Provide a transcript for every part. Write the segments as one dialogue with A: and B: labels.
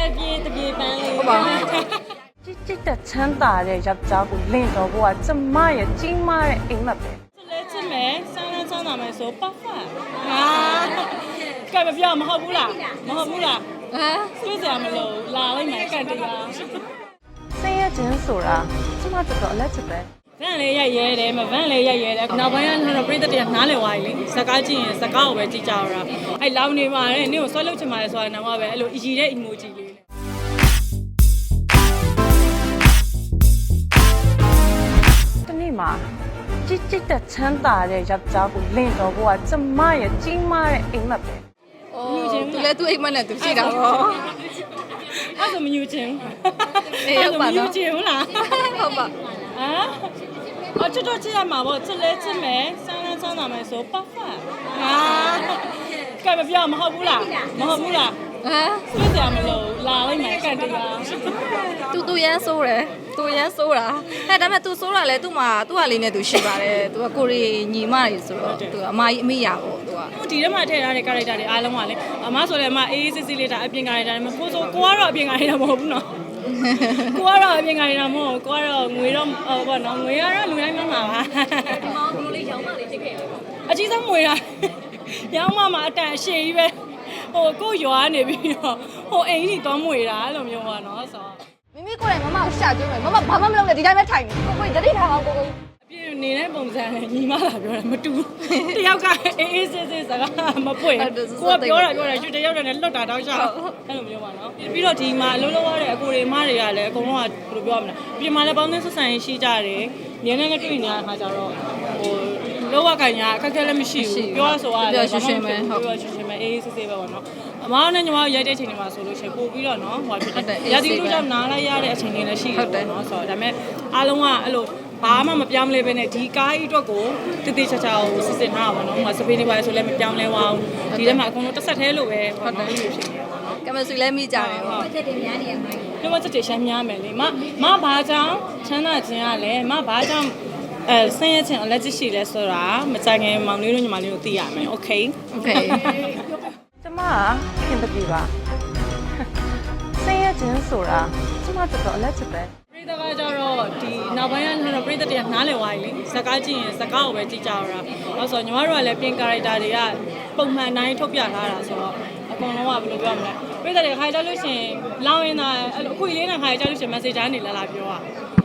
A: လည်းပြေးတပြေးပန်းလေး
B: ဟုတ်ပါ
C: ကြည်ကြည်တဲ့ချမ်းသာတဲ့ယောက်ျားကိုလင့်တော်ဖို့ကကျမရဲ့ကြီးမားတဲ့အိမ်မက်ပဲ
A: ချစ်လဲချစ်မယ်စမ်းလန်းချမ်းသာမယ်ဆိုပတ်ဖတ်ဟာကဲမပြောမဟုတ်ဘူးလားမဟုတ်ဘူးလား
B: ဟမ်
A: တွေ့စရာမလိုလာလိုက်မယ်ကတ်တရား
C: ဆင်းရဲခြင်းဆိုတာကျမတော်တော်အလက်ချက်ပဲ
A: ဗန်လေးရိုက်ရဲတယ်မဗန်လေးရိုက်ရဲတယ်နောက်ပိုင်းကတော့ပြိတ္တတွေကနားလည်သွားပြီလေစကားကြည့်ရင်စကားကိုပဲကြည့်ကြရတာအဲ့လောင်နေပါတဲ့နင့်ကိုဆွဲလုတ်ချင်ပါတယ်ဆိုတာတော့ပဲအဲ့လိုအည်တဲ့ emoji လေး
C: တနေ့မှာကြည်ကြည်တဲ့ချမ်းသာတဲ့ယောက်ျားကိုလင့်တော်ဖို့ကကျမရဲ့ကြီးမားတဲ့အိမ်မက်ပဲ
B: အိုးသူလည်းသူ့အိမ်မက်နဲ့သူရှိတာပေါ့
A: အဲ့ဒါမညူချင်
B: အေးဟုတ်ပါတော့
A: မညူချင်ဘူးလား
B: ဟုတ်ပါ
A: ဟမ်အော်ချစ်တော့ချစ်ရမှာပေါ့ချစ်လဲချစ်မယ်စမ်းလန်းချမ်းသာမယ်ဆိုပတ်ဖတ်ဟာကဲမပြောမဟုတ်ဘူးလားမဟုတ်ဘူးလား
B: ဟမ်
A: တွေ့စရာမလိုလာလိုက်မယ်ကတ်တရား
B: သူသူရမ်းဆိုးတယ်သူရမ်းဆိုးတာအဲဒါပေမဲ့သူဆိုးတာလဲသူ့မှာသူ့ဟာလေးနဲ့သူရှိပါတယ်သူကကိုရီညီမကြီးဆိုတော့သူကအမကြီးအမိရပေါ့သူက
A: ဟိုဒီထဲမှာထည့်ထားတဲ့ character တွေအားလုံးကလေအမဆိုလည်းအမအေးအေးစစ်စစ်လေးဒါအပြင် character တွေမကိုဆိုကိုကတော့အပြင် character မဟုတ်ဘူးနော်ကိုကတော့အပြင် character မဟုတ်ကိုကတော့ငွေတော့ဟောပေါ့နော်ငွေကတော့လူတိုင်းမှမှာပါဒီမောင်ဘလိုလေးရောင်းမလေးဖြစ်ခဲ့အကြီးဆုံးငွေတာရောင်းမမှာအတန်အရှိကြီးပဲဟိုကိုရွာနေပြီးတော့ဟိုအိမ်ကြီးသွားမွေတာအဲ့လိုမျိုးပါနော်ဆိုတော့
B: မိမိကိုယ်တိုင်မမကိုရှာကျွေးမယ်မမဘာမှမလုပ်နဲ့ဒီတိုင်းပဲထိုင်နေကိုကိုတတိထားအောင်ကိုကို
A: အပြည့်နေတဲ့ပုံစံနဲ့ညီမလာပြောတာမတူဘူးတယောက်ကအေးအေးဆေးဆေးစကားမပွင့်ကိုကပြောတာပြောတာရွှေတယောက်တည်းနဲ့လွတ်တာတောက်ချအဲ့လိုမျိုးပါနော်ပြီးတော့ဒီမှာအလုံးလုံးရတဲ့အကိုတွေမတွေကလည်းအကုန်လုံးကဘယ်လိုပြောရမလဲပြင်မှာလည်းပေါင်းသင်းဆက်ဆံရေးရှိကြတယ်ညနေကတွေ့နေတဲ့အခါကျတော့ဟို လောကကန်ညာအခက်အခဲလည်းမရှိဘူးပြောရဆိုရတယ်ပြောရွှေရွှေမဲအေးအေးဆေးဆေးပဲပေါ့နော်အမောင်နဲ့ညီမရိုက်တဲ့အချိန်တွေမှာဆိုလို့ရှိရင်ပို့ပြီးတော့နော်ဟိုဖြစ်တယ်ရာသီဥတုကြောင့်နားလိုက်ရတဲ့အချိန်တွေလည်းရှိတယ်နော်ဆိုတော့ဒါပေမဲ့အားလုံးကအဲ့လိုဘာမှမပြောင်းလဲပဲနဲ့ဒီကားကြီးအတွက်ကိုတည်တည်ချာချာကိုစစ်စစ်ထားပါတော့။ဟိုစပင်းနေပါလေဆိုလည်းမပြောင်းလဲပါဘူး။ဒီထဲမှာအကုန်လုံးတစ်ဆက်သေးလို့ပဲဟုတ်တယ်လို့ဖြစ်နေပါတော့
B: ကမဆွေလဲမိကြတယ်ပေါ့။
A: ဒီမှာချက်တွေရှမ်းများမယ်လေ။မမဘာကြောင့်ချမ်းသာခြင်းကလည်းမဘာကြောင့် အဲဆင်းရဲခြင်း allergic ရှိလဲဆိုတာမကြိုင်ခင်မောင်လေးတို့ညီမလေးတို့သိရမယ် okay
B: okay
C: ကျမကခင်တပြီပါဆင်းရဲခြင်းဆိုတာကျမတော်တော် allergic ပဲ
A: ပြည်သူကကြတော့ဒီနောက်ပိုင်းကလည်းပြည်သူတွေကနားလည်သွားပြီလေစကားကြည့်ရင်စကားကိုပဲကြည့်ကြရတာအဲ့ဆိုညီမတို့ကလည်းပြင် character တွေကပုံမှန်တိုင်းထုတ်ပြထားတာဆိုတော့အကုန်လုံးကဘယ်လိုပြောမလဲပြည်သူတွေခိုင်တက်လို့ရှင်လောင်းရင်သာအဲ့လိုအခွေလေးနဲ့ခိုင်တက်လို့ရှင် message တိုင်းနေလာလာပြောอ่ะ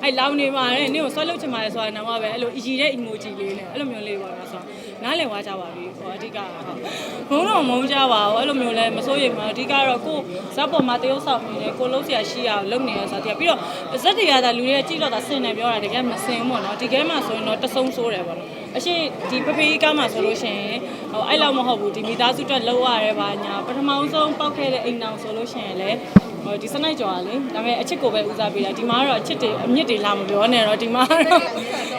A: အဲ့လောင်းနေပါနဲ့နင့်ကိုဆွဲလုတ်ချင်ပါတယ်ဆိုတာတော့ပဲအဲ့လိုအည်တဲ့ emoji လေးနဲ့အဲ့လိုမျိုးလေးပေါ့နော်ဆိုတော့နားလည်သွားကြပါပြီဟိုအဓိကဟုတ်ဘုံတော့မုန်းကြပါဘူးအဲ့လိုမျိုးလဲမစိုးရိမ်ပါဘူးအဓိကတော့ကိုဇက်ပေါ်မှာတရုပ်ဆောင်နေတယ်ကိုလုံးဆရာရှိရအောင်လုပ်နေရဆိုတော့ပြီးတော့ဇက်တွေကသာလူတွေကကြည့်တော့သာစင်တယ်ပြောတာတကယ်မစင်ဘူးပေါ့နော်ဒီကဲမှာဆိုရင်တော့တဆုံဆိုးတယ်ပေါ့နော်အရှိဒီပပေးကားမှာဆိုလို့ရှိရင်ဟိုအဲ့လောက်မဟုတ်ဘူးဒီမိသားစုတက်လောက်ရတယ်ပါညာပထမဆုံးပောက်ခဲ့တဲ့အိမ်တောင်ဆိုလို့ရှိရင်လည်းဟိုဒီစနိုက်ကြော်ကလေဒါပေမဲ့အချစ်ကိုပဲဦးစားပေးတာဒီမှာကတော့အချစ်တွေအမြင့်တွေလာမပြောနဲ့တော့ဒီမှာကတော့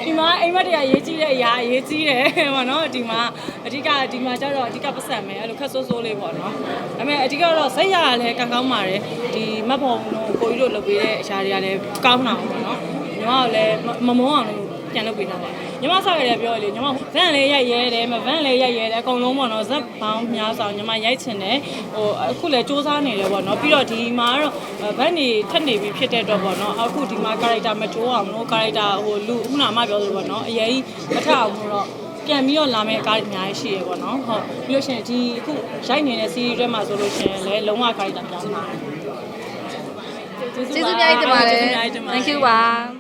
A: ဒီမှာအိမ်မက်တွေကအရေးကြီးတဲ့အရာအရေးကြီးတယ်ပေါ့နော်ဒီမှာအဓိကဒီမှာကျတော့အဓိကပတ်စံမယ်အဲ့လိုခက်ဆိုးဆိုးလေးပေါ့နော်ဒါပေမဲ့အဓိကတော့စိတ်ရလည်းကံကောင်းပါတယ်ဒီမတ်ဖို့တို့ကိုကြီးတို့လုပ်ပေးတဲ့အရာတွေကလည်းကောင်းတာပေါ့နော်ညီမကလည်းမမုန်းအောင်လို့ပြန်လုပ်ပေးတာပါညီမဆောက်ရတဲ့ပြောလေညီမဗန်လေးရိုက်ရဲတယ်မဗန်လေးရိုက်ရဲတယ်အကုန်လုံးပေါ့နော်ဇက်ပေါင်းများဆောင်ညီမရိုက်ချင်တယ်ဟိုအခုလည်းစူးစမ်းနေတယ်ပေါ့နော်ပြီးတော့ဒီမှာကတော့ဗန်နေထက်နေပြီဖြစ်တဲ့အတွက်ပေါ့နော်အခုဒီမှာ character မတိုးအောင်လို့ character ဟိုလူခုနမှပြောသလိုပေါ့နော်အရင်မထအောင်လို့တော့ ပြန်ပြီးတော့လာမယ့်ကားတွေအများကြီးရှိရပေါ့နော်ဟုတ်ပြီးလို့ရှိရင်ဒီအခုရိုက်နေတဲ့ series တွေမှာဆိုလို့ရှိရင်လည်းလုံးဝ character ပြောင်းလာတယ်
B: ကျေးဇူးအများကြီးတင်ပါတယ်
A: ကျေးဇူးအများကြီးတင်ပါတယ်
B: thank you ပါ